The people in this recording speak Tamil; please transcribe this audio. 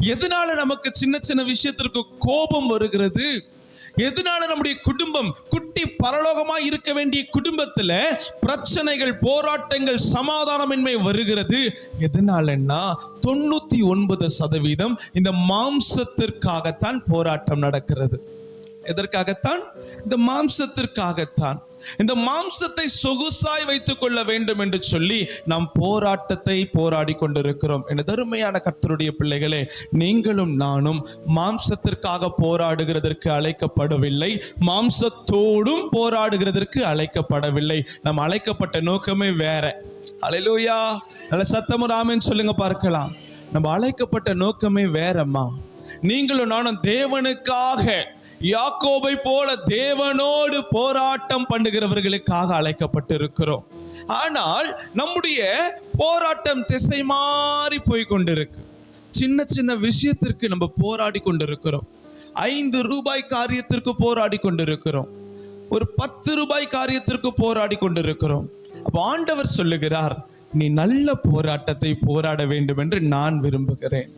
எதனால நமக்கு சின்ன சின்ன விஷயத்திற்கு கோபம் வருகிறது? எதனால நம்முடைய குடும்பம் குட்டி பரலோகமா இருக்க வேண்டிய குடும்பத்துல பிரச்சனைகள் போராட்டங்கள் சமாதானமின்மை வருகிறது? எதனாலன்னா தொண்ணூத்தி ஒன்பது சதவீதம் இந்த மாம்சத்திற்காகத்தான் போராட்டம் நடக்கிறது. எதற்காகத்தான்? இந்த மாம்சத்திற்காகத்தான். இந்த மாம்சத்தை சொகுசாய் வைத்துக் கொள்ள வேண்டும் என்று சொல்லி நாம் போராட்டத்தை போராடி கொண்டிருக்கிறோம். என தருமையான கர்த்தருடைய பிள்ளைகளே நீங்களும் நானும் மாம்சத்திற்காக போராடுகிறதற்கு அழைக்கப்படவில்லை. மாம்சத்தோடும் போராடுகிறதற்கு அழைக்கப்படவில்லை. நாம் அழைக்கப்பட்ட நோக்கமே வேற. அலையிலூயா நல்ல சத்தமும் ராமன் சொல்லுங்க பார்க்கலாம். நம்ம அழைக்கப்பட்ட நோக்கமே வேறம்மா. நீங்களும் நானும் தேவனுக்காக யாக்கோபை போல தேவனோடு போராட்டம் பண்ணுகிறவர்களுக்காக அழைக்கப்பட்டிருக்கிறோம். ஆனால் நம்முடைய போராட்டம் திசை மாறி போய் கொண்டிருக்கு சின்ன சின்ன விஷயத்திற்கு நம்ம போராடி கொண்டிருக்கிறோம். ஐந்து ரூபாய் காரியத்திற்கு போராடி கொண்டிருக்கிறோம். ஒரு பத்து ரூபாய் காரியத்திற்கு போராடி கொண்டிருக்கிறோம். அப்ப ஆண்டவர் சொல்லுகிறார் நீ நல்ல போராட்டத்தை போராட வேண்டும் என்று நான் விரும்புகிறேன்.